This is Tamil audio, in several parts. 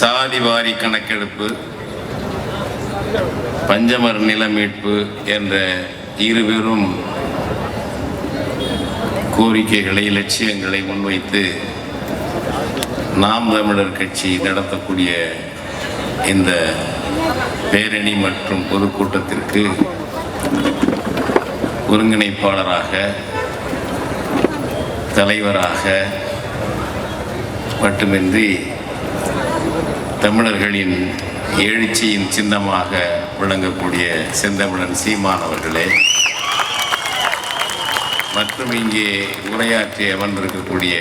சாதிவாரி கணக்கெடுப்பு பஞ்சமர் நில மீட்பு என்ற இருவரும் கோரிக்கைகளை லட்சியங்களை முன்வைத்து நாம் தமிழர் கட்சி நடத்தக்கூடிய இந்த பேரணி மற்றும் பொதுக்கூட்டத்திற்கு ஒருங்கிணைப்பாளராக தலைவராக மட்டுமின்றி தமிழர்களின் எழுச்சியின் சின்னமாக விளங்கக்கூடிய செந்தமிழன் சீமான் அவர்களே மற்றும் இங்கே உரையாற்றி அமர்ந்திருக்கக்கூடிய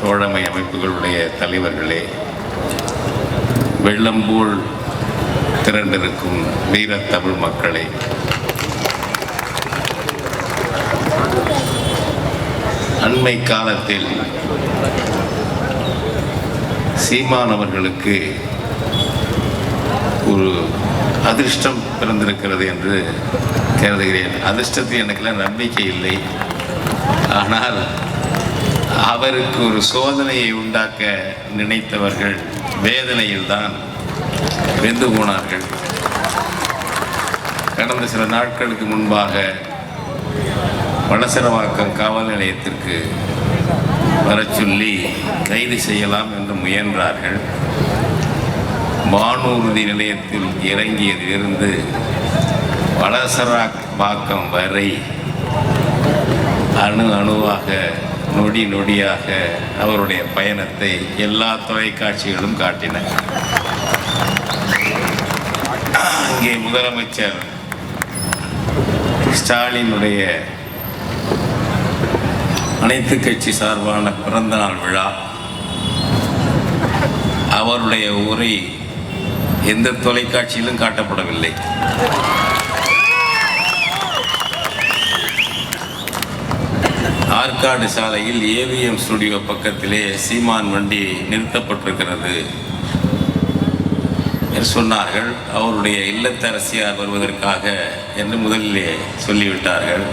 தோழமை அமைப்புகளுடைய தலைவர்களே வெள்ளம்போல் திரண்டிருக்கும் வீரத்தமிழ் மக்களை. அண்மை காலத்தில் சீமான் அவர்களுக்கு ஒரு அதிர்ஷ்டம் பிறந்திருக்கிறது என்று கருதுகிறேன். அதிர்ஷ்டத்தில் எனக்கெல்லாம் நம்பிக்கை இல்லை. ஆனால் அவருக்கு ஒரு சோதனையை உண்டாக்க நினைத்தவர்கள் வேதனையில் தான் வெந்து போனார்கள். கடந்த சில நாட்களுக்கு முன்பாக வளசரவாக்கம் காவல் நிலையத்திற்கு வரச் சொல்லி கைது செய்யலாம் என்று முயன்றார்கள். வானூர்தி நிலையத்தில் இறங்கியதிலிருந்து வளசரவாக்கம் வரை அணு அணுவாக நொடி நொடியாக அவருடைய பயணத்தை எல்லா தொலைக்காட்சிகளும் காட்டின. அங்கே முதலமைச்சர் ஸ்டாலினுடைய அனைத்து கட்சி சார்பான பிறந்தநாள் விழா. அவருடைய உரை எந்த தொலைக்காட்சியிலும் காட்டப்படவில்லை. ஆற்காடு சாலையில் ஏவிஎம் ஸ்டுடியோ பக்கத்திலே சீமான் வண்டி நிறுத்தப்பட்டிருக்கிறது என்று சொன்னார்கள். அவருடைய இல்லத்தரசியார் வருவதற்காக என்று முதலிலே சொல்லிவிட்டார்கள்.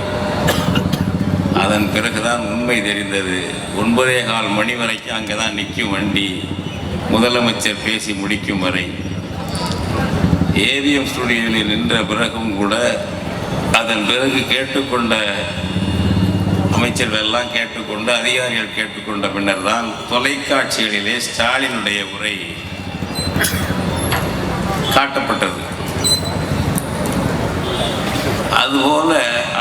அதன் பிறகுதான் உண்மை தெரிந்தது. ஒன்பதே கால் மணி வரைக்கும் அங்கே தான் நிற்கும் வண்டி. முதலமைச்சர் பேசி முடிக்கும் வரை. ஏவிஎம் ஸ்டுடியோவில் நின்ற பிறகும் கூட அதன் பிறகு கேட்டுக்கொண்ட அமைச்சர்கள் எல்லாம் கேட்டுக்கொண்டு அதிகாரிகள் கேட்டுக்கொண்ட பின்னர் தான் தொலைக்காட்சிகளிலே ஸ்டாலினுடைய உரை காட்டப்பட்டது. அதுபோல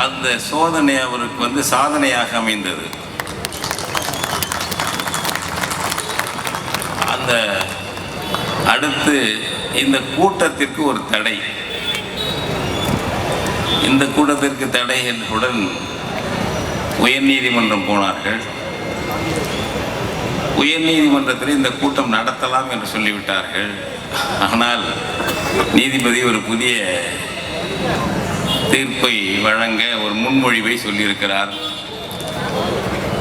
அந்த சோதனை அவருக்கு வந்து சாதனையாக அமைந்தது. அந்த அடுத்து இந்த கூட்டத்திற்கு ஒரு தடை. இந்த கூட்டத்திற்கு தடை என்றுடன் உயர்நீதிமன்றம் போனார்கள். உயர்நீதிமன்றத்தில் இந்த கூட்டம் நடத்தலாம் என்று சொல்லிவிட்டார்கள். ஆனால் நீதிபதி ஒரு புதிய தீர்ப்பை வழங்க ஒரு முன்மொழிவை சொல்லியிருக்கிறார்.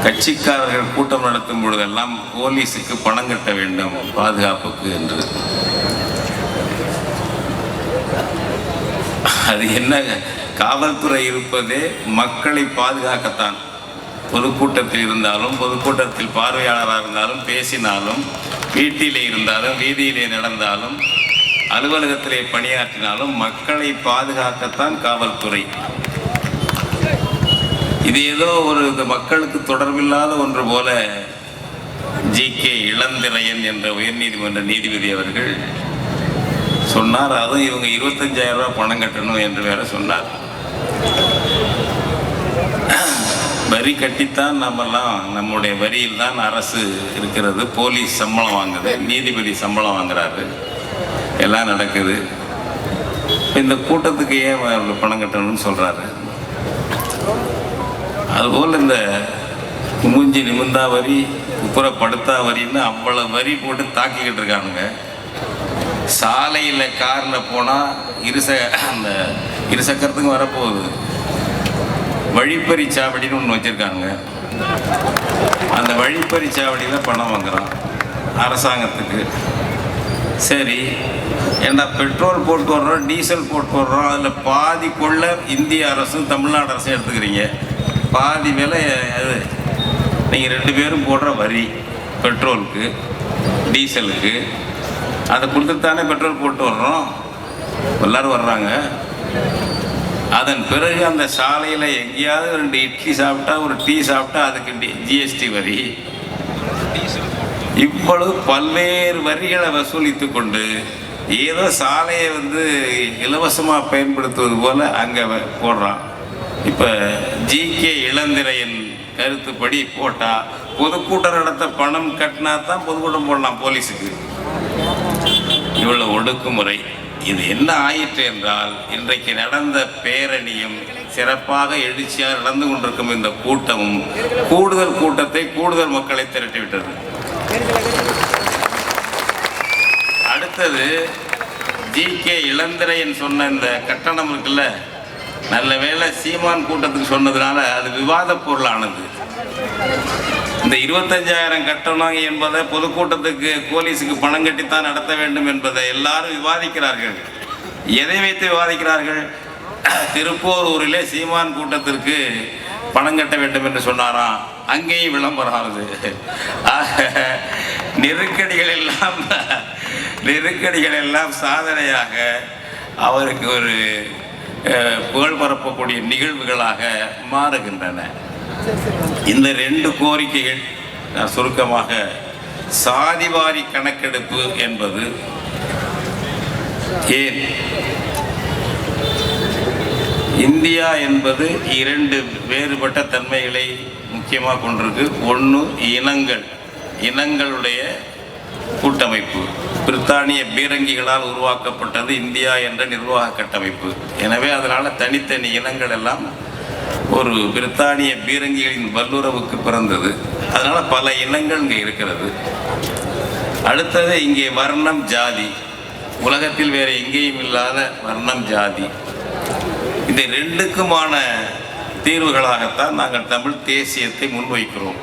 கட்சிக்காரர்கள் கூட்டம் நடத்தும் பொழுதெல்லாம் போலீஸுக்கு பணம் கட்ட வேண்டும் பாதுகாப்புக்கு என்று. அது என்ன? காவல்துறை இருப்பதே மக்களை பாதுகாக்கத்தான். பொதுக்கூட்டத்தில் இருந்தாலும் பொதுக்கூட்டத்தில் பார்வையாளராக இருந்தாலும் பேசினாலும் வீட்டிலே இருந்தாலும் வீதியிலே நடந்தாலும் அலுவலகத்திலே பணியாற்றினாலும் மக்களை பாதுகாக்கத்தான் காவல்துறை. இது ஏதோ ஒரு இந்த மக்களுக்கு தொடர்பில்லாத ஒன்று போல ஜி. கே. இளந்திரையன் என்ற உயர்நீதிமன்ற நீதிபதி அவர்கள் சொன்னார். அதுவும் இவங்க இருபத்தஞ்சாயிரம் ரூபா பணம் கட்டணும் என்று வேற சொன்னார். வரி கட்டித்தான் நம்மெல்லாம் நம்முடைய வரியில் தான் அரசு இருக்கிறது. போலீஸ் சம்பளம் வாங்குது நீதிபதி சம்பளம் வாங்குறாரு. எல்லாம் நடக்குது. இந்த கூட்டத்துக்கு ஏன் பணம் கட்டணும்னு சொல்கிறாரு அதுபோல் இந்த மூஞ்சி நிமிந்தா வரி குப்புற படுத்தா வரின்னு அவ்வளோ வரி போட்டு தாக்கிக்கிட்டு இருக்கானுங்க. சாலையில் காரில் போனால் இருச அந்த இருசக்கரத்துக்கும் வரப்போகுது. வழிப்பறி சாவடின்னு ஒன்று வச்சுருக்காங்க அந்த வழிப்பறி சாவடியில் பணம் வாங்குறான். அரசாங்கத்துக்கு. சரி. ஏன்னா பெட்ரோல் போட்டு வர்றோம் டீசல் போட்டு வர்றோம் அதில் பாதி கொள்ள இந்திய அரசும் தமிழ்நாடு அரசும் எடுத்துக்கிறீங்க. பாதி விலை அது நீங்கள் ரெண்டு பேரும் போடுற வரி பெட்ரோலுக்கு டீசலுக்கு அதை கொடுத்துத்தானே பெட்ரோல் போட்டு வர்றோம்? எல்லாரும் வர்றாங்க. அதன் பிறகு அந்த சாலையில் எங்கேயாவது ரெண்டு இட்லி சாப்பிட்டா ஒரு டீ சாப்பிட்டா அதுக்கு ஜிஎஸ்டி வரி. டீசல் இவ்வளவு பல்வேறு வரிகளை வசூலித்து கொண்டு ஏதோ சாலையை வந்து இலவசமாக பயன்படுத்துவது போல் அங்கே போடுறான். இப்போ ஜிகே இளந்திரையன் கருத்துப்படி போட்டால் பொதுக்கூட்டம் நடத்த பணம் கட்டினா தான் பொதுக்கூட்டம் போடலாம் போலீஸுக்கு. இவ்வளோ ஒடுக்குமுறை. இது என்ன ஆயிற்று என்றால் இன்றைக்கு நடந்த பேரணியும் சிறப்பாக எழுச்சியாக நடந்து கொண்டிருக்கும் இந்த கூட்டமும் கூடுதல் கூட்டத்தை கூடுதல் மக்களை திரட்டிவிட்டது. அடுத்தது ஜி கே இளந்திரையன் சொன்ன இந்த கட்டணம் இருக்குல்ல? நல்ல வேளை சீமான் கூட்டத்துக்கு சொன்னதுனால அது விவாத பொருளானது. இந்த இருபத்தஞ்சாயிரம் கட்டணம் என்பதை பொதுக்கூட்டத்துக்கு போலீஸுக்கு பணம் கட்டித்தான் நடத்த வேண்டும் என்பதை எல்லாரும் விவாதிக்கிறார்கள். எதை வைத்து விவாதிக்கிறார்கள்? திருப்போரூரிலே சீமான் கூட்டத்திற்கு பணம் கட்ட வேண்டும் என்று சொன்னாராம். அங்கேயும் விளம்பரம் ஆகுது நெருக்கடிகள் எல்லாம் நெருக்கடிகள் எல்லாம் சாதனையாக அவருக்கு ஒரு புகழ் பரப்பக்கூடிய நிகழ்வுகளாக மாறுகின்றன. இந்த ரெண்டு கோரிக்கைகள் நான் சுருக்கமாக சாதிவாரி கணக்கெடுப்பு என்பது ஏன்? இந்தியா என்பது இரண்டு வேறுபட்ட தன்மைகளை முக்கியமாக கொண்டிருக்கு. ஒன்று இனங்கள். இனங்களுடைய கூட்டமைப்பு. பிரித்தானிய பீரங்கிகளால் உருவாக்கப்பட்டது இந்தியா என்ற நிர்வாக கட்டமைப்பு. எனவே அதனால் தனித்தனி இனங்கள் எல்லாம் ஒரு பிரித்தானிய பீரங்கிகளின் வல்லுறவுக்கு பிறந்தது. அதனால் பல இனங்கள் இங்கே இருக்கிறது. அடுத்தது இங்கே வர்ணம் ஜாதி. உலகத்தில் வேறு எங்கேயும் இல்லாத வர்ணம் ஜாதி. இந்த ரெண்டுக்குமான தீர்வுகளாகத்தான் நாங்கள் தமிழ் தேசியத்தை முன்வைக்கிறோம்.